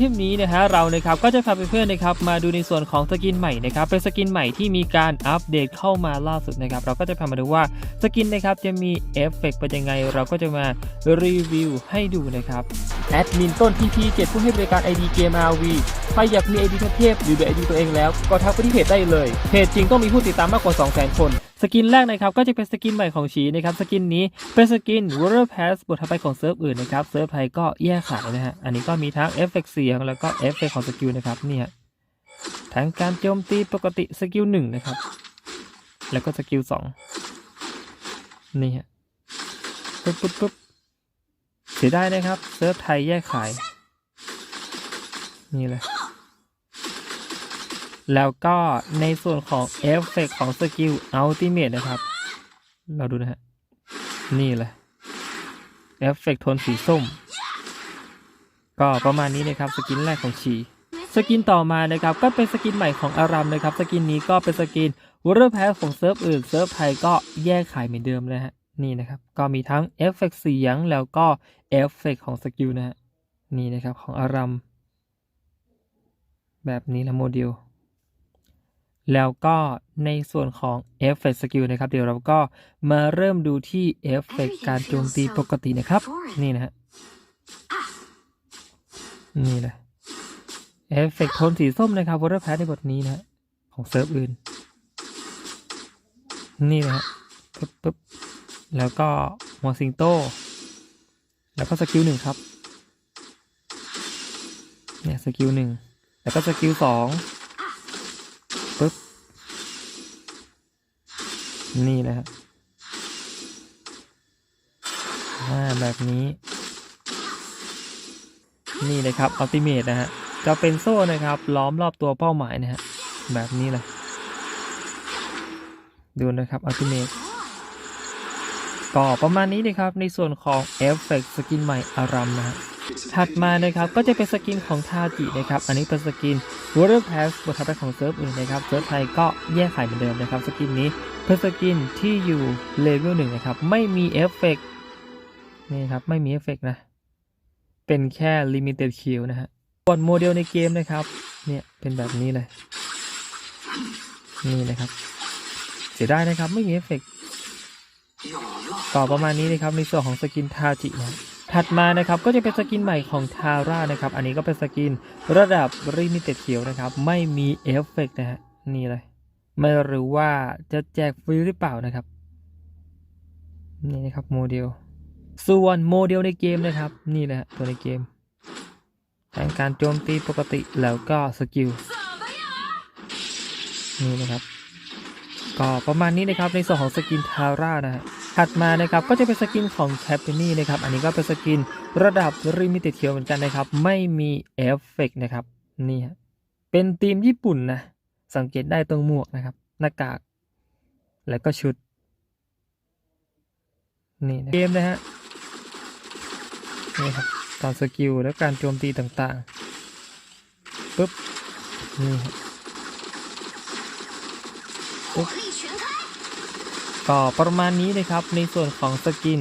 คลิปนี้นะฮะเรานะครับก็จะพาเพื่อนๆนะครับมาดูในส่วนของสกินใหม่นะครับเป็นสกินใหม่ที่มีการอัปเดตเข้ามาล่าสุดนะครับเราก็จะพามาดูว่าสกินนะครับจะมีเอฟเฟกต์เป็นยังไง เราก็จะมารีวิวให้ดูนะครับแอดมินต้น PP7 ผู้ให้บริการ ID เกม RV ใครอยากมี ID เทพหรือดู ID ตัวเองแล้ว ก็ทักไปที่เพจได้เลยเพจจริงต้องมีผู้ติดตามมากกว่า 200,000 คน สกินแรกนะครับก็จะเป็นสกินใหม่ของชีนะครับสกินนี้เป็นสกิน Water Pass บทถัดไปของเซิร์ฟอื่นนะครับเซิร์ฟไทยก็แยกขายนะฮะอันนี้ก็มีทั้งเอฟเฟกต์เสียงแล้วก็เอฟเฟกต์ของสกิลนะครับเนี่ยทั้งการโจมตีปกติสกิลหนึ่งนะครับ แล้วก็สกิลสองนี่ฮะปุ๊บปุ๊บปุ๊บเสียดายนะครับเซิร์ฟไทยแยกขาย นี่เลย แล้วก็ในส่วนของเอฟเฟกของสกิลอัลติเม e นะครับ เราดูนะฮะ นี่เลยเอฟเฟกโทนสีส้ม ก็ประมาณนี้นะครับ สกินแรกของชีสกินต่อมานะครับก็เป็นสกินใหม่ของอารัมนะครับ สกินนี้ก็เป็นสกินวอเตอร์แพสของเซิร์ฟอื่นเซิร์ฟไทยก็แยกขายเหมือนเดิมเลยฮะนี่นะครับ ก็มีทั้งเอฟเฟกเสียงแล้วก็เอฟเฟกของสกิลนะฮะนี่นะครับของอารัมแบบนี้นะโมเดล แล้วก็ในส่วนของเอฟเฟกต์สกิลนะครับ เดี๋ยวเราก็มาเริ่มดูที่เอฟเฟกต์การโจมตีปกตินะครับ นี่นะฮะนี่เลยเอฟเฟกต์โทนสีส้มนะครับวอเตอร์แพในบทนี้นะฮะของเซิร์ฟอื่น นี่นะฮะปึ๊บปึ๊บแล้วก็หัวสิงโต แล้วก็สกิลหนึ่งครับ เนี่ยสกิลหนึ่งแล้วก็สกิลสองปึ๊บ นี่นะฮะอ่าแบบนี้ นี่เลยครับอัลติเม e นะฮะจะเป็นโซ่นะครับ ล้อมรอบตัวเป้าหมายนะฮะแบบนี้เลยดูนะครับอัลติเม e ก็ประมาณนี้นะครับในส่วนของเอฟเฟกต์สกินใหม่อารัมนะฮะ ถัดมานะครับก็จะเป็นสกินของทาจินะครับ อันนี้เป็นสกิน Water Pass บทถัดไปของเซิร์ฟอื่นนะครับเซิร์ฟไทยก็แยกขายเหมือนเดิมนะครับสกินนี้เป็นสกินที่อยู่เลเวลหนึ่งนะครับไม่มีเอฟเฟกต์นี่ครับไม่มีเอฟเฟกต์นะ เป็นแค่ Limited Kill นะฮะส่วนโมเดลในเกมนะครับเนี่ยเป็นแบบนี้เลยนี่นะครับ เสียดายนะครับไม่มีเอฟเฟกต์ก็ประมาณนี้นะครับในส่วนของสกินทาจินะ ถัดมานะครับก็จะเป็นสกินใหม่ของทาร่านะครับ อันนี้ก็เป็นสกินระดับริมิเต็ดเขียวนะครับ ไม่มีเอฟเฟกต์นะฮะนี่เลย ไม่รู้ว่าจะแจกฟรีหรือเปล่านะครับ นี่นะครับโมเดล ส่วนโมเดลในเกมนะครับ นี่แหละตัวในเกมทั้งการโจมตีปกติแล้วก็สกิลนี่นะครับ ก็ประมาณนี้นะครับในส่วนของสกินทาร่านะฮะ ถัดมานะครับก็จะเป็นสกินของแคปเปนี่นะครับอันนี้ก็เป็นสกินระดับริมิเต็ดเทียวเหมือนกันนะครับ ไม่มีเอฟเฟกนะครับนี่ฮะเป็นทีมญี่ปุ่นนะสังเกตได้ตรงหมวกนะครับ หน้ากาก แล้วก็ชุด นี่นะเกมนะฮะนี่ครับตอนสกิลและการโจมตีต่างๆปุ๊บนี่ฮะปุ๊บ ก็ประมาณนี้นะครับในส่วนของสกิน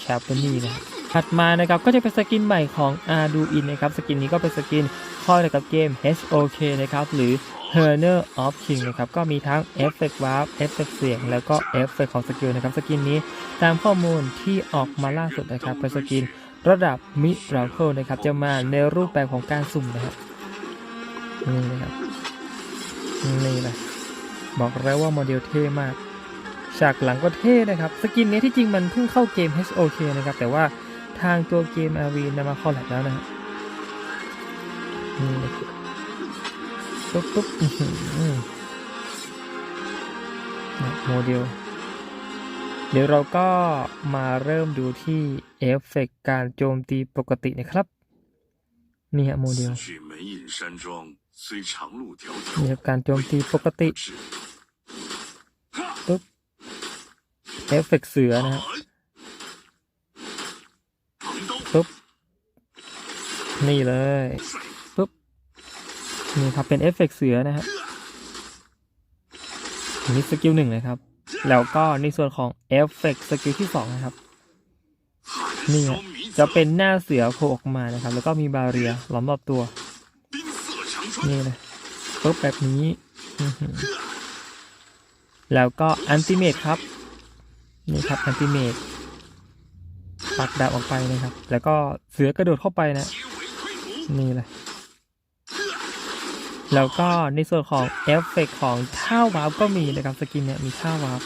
แชปเปอร์นี่นะถัดมานะครับก็จะเป็นสกินใหม่ของ a r d u i n นะครับสกินนี้ก็เป็นสกินคอยกับเกม HOK นะครับหรือ h e r n e r of King นะครับก็มีทั้งเอฟเฟกต์วาร์ปเอฟเฟกต์เสียง แล้วก็เอฟเฟกต์ของสกิลนะครับสกินนี้ตามข้อมูลที่ออกมาล่าสุดนะครับเป็นสกินระดับมิราเคิลนะครับจะมาในรูปแบบของการสุ่มนะครับนี่นะครับนี่เลยบอกแล้วว่าโมเดลเท่มาก ฉากหลังก็เท่นะครับ สกินนี้ที่จริงมันเพิ่งเข้าเกม HOK นะครับ แต่ว่าทางตัวเกม RV นำมาคอลแลบแล้วนะฮะตุ๊บตุ๊บโมเดล เดี๋ยวเราก็มาเริ่มดูที่เอฟเฟกการโจมตีปกตินะครับ นี่ฮะโมเดลนี่ครับการโจมตีปกติ ปุ๊บ เอฟเฟกเสือนะฮะปุ๊บ นี่เลยปุ๊บ นี่ครับเป็นเอฟเฟกเสือนะฮะนี่สกิลหนึ่งเลยครับ แล้วก็ในส่วนของเอฟเฟกสกิลที่สองนะครับ นี่ฮะจะเป็นหน้าเสือโผล่ออกมานะครับ แล้วก็มีบาเรียล้อมรอบตัว นี่เลยปุ๊บแบบนี้ แล้วก็อันติเมตครับ นี่ครับแอนติเมตปักดาบออกไปนะครับ แล้วก็เสือกระโดดเข้าไปนะนี่เลยแล้วก็ในส่วนของเอฟเฟกของท่าวาร์ปก็มีนะครับสกินเนี่ยมีท่าวาร์ป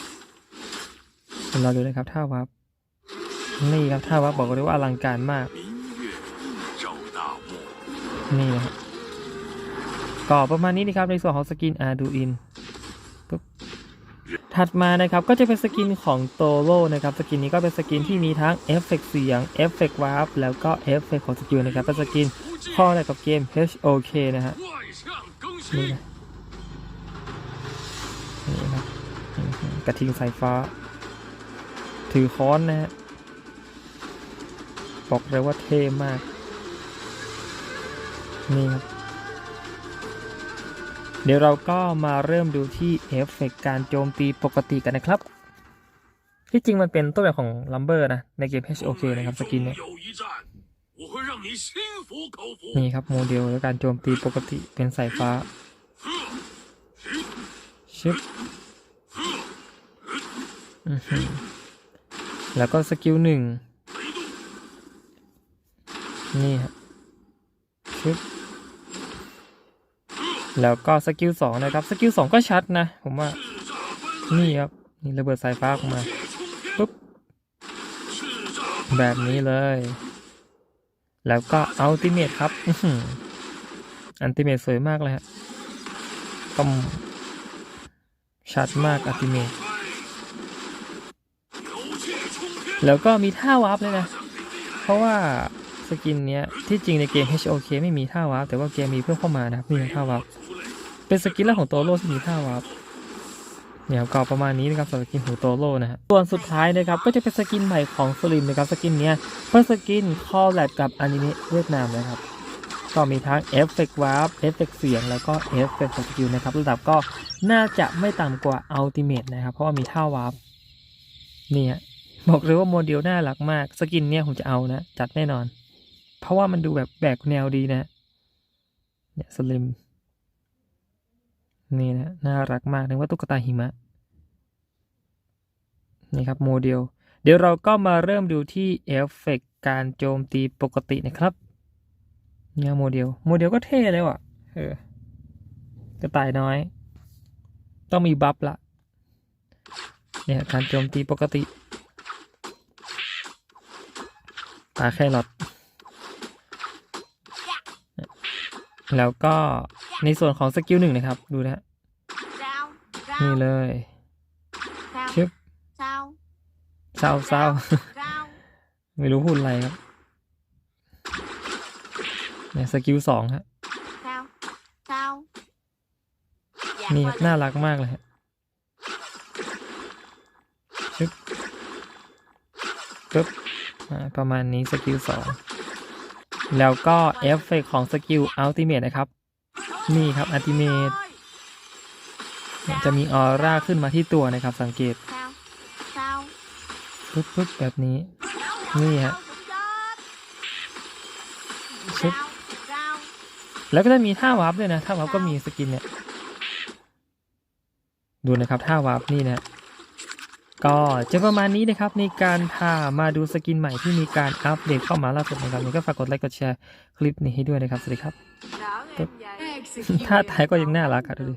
เราดูนะครับท่าวาร์ปนี่ครับท่าวาร์ปบอกเลยว่าอลังการมาก นี่นะครับก็ประมาณนี้นะครับในส่วนของสกินอาดูอินปุ๊บ ถัดมานะครับก็จะเป็นสกินของโตโร่นะครับสกินนี้ก็เป็นสกินที่มีทั้งเอฟเฟกเสียงเอฟเฟกวาร์ปแล้วก็เอฟเฟกของสกิลนะครับเป็นสกินข้อในกกับเกม HOK นะฮะนี่นะนี่ครักระทิงสายฟ้า ถือค้อนนะฮะบอกเลยว่าเท่มาก นี่ครับ เดี๋ยวเราก็มาเริ่มดูที่เอฟเฟกการโจมตีปกติกันนะครับ ที่จริงมันเป็นต้นแบบของลัมเบอร์นะ ในเกม HOK นะครับสกินเนี่ยนี่ครับโมเดลและการโจมตีปกติเป็นสายฟ้าชิปแล้วก็สกิลหนึ่งนี่ครับชิป แล้วก็สกิลสองนะครับ สกิลสองก็ชัดนะ ผมว่า นี่ครับ นี่ระเบิดสายฟ้าออกมา ปุ๊บ แบบนี้เลย แล้วก็อัลติเมทครับอัลติเมทสวยมากเลยฮะต้มชัดมากอัลติเมทแล้วก็มีท่าวาร์ปเลยนะ เพราะว่าสกินเนี้ยที่จริงในเกม HOK ไม่มีท่าวาร์ปแต่ว่าเกมมีเพิ่มเข้ามานะมีท่าวาร์ป เป็นสกินแรกของโตโร่ที่มีท่าวาร์ปเนี่ยครับก็ประมาณนี้นะครับสำหรับสกินของโตโร่นะฮะส่วนสุดท้ายนะครับก็จะเป็นสกินใหม่ของสลิมนะครับสกินเนี้ยเป็นสกินคอลแลบกับอนิเมะเวียดนามนะครับก็มีทั้งเอฟเฟกต์วาร์ปเอฟเฟกต์เสียง แล้วก็เอฟเฟกต์สกิลนะครับระดับก็น่าจะไม่ต่ำกว่าอัลติเมทนะครับ เพราะว่ามีท่าวาร์ปเนี่ยบอกเลยว่าโมเดลน่ารักมากสกินเนี้ยผมจะเอานะ จัดแน่นอน เพราะว่ามันดูแบบแบกแนวดีนะเนี่ยสลิม นี่นะน่ารักมากนึกว่าตุ๊กตาหิมะนี่ครับโมเดล เดี๋ยวเราก็มาเริ่มดูที่เอฟเฟกต์การโจมตีปกตินะครับเนี่ยโมเดล โมเดลก็เท่เลยว่ะเออกระต่ายน้อย ต้องมีบัฟละเนี่ยการโจมตีปกติปลาแครอทแล้วก็ ในส่วนของสกิลหนึ่งนะครับ ดูนะฮะ sao นี่ sao เลย sao ชึบ sao เศร้าเศร้า sao ไม่รู้พูดอะไรครับเนี่ยสกิลสองฮะ sao sao dạ นี่ qua ครับน่ารักมากเลยฮะชึบปึ๊บอ่าประมาณนี้สกิลสองแล้วก็เอฟเฟกของสกิลอัลติเมทนะครับ นี่ครับอัติเมทจะมีออร่าขึ้นมาที่ตัวนะครับ สังเกตปึ๊บปึ๊บแบบนี้ นี่ฮะชึบแล้วก็จะมีท่าวาร์ปด้วยนะท่าวาร์ปก็มีสกินเนี่ย ดูนะครับท่าวาร์ปนี่นะก็จะประมาณนี้นะครับในการพามาดูสกินใหม่ที่มีการอัปเดตเข้ามาล่าสุดนะครับยังไงก็ฝากกดไลค์กดแชร์คลิปนี้ให้ด้วยนะครับ สวัสดีครับ ท่าทายก็ยังน่ารักอะดูดิ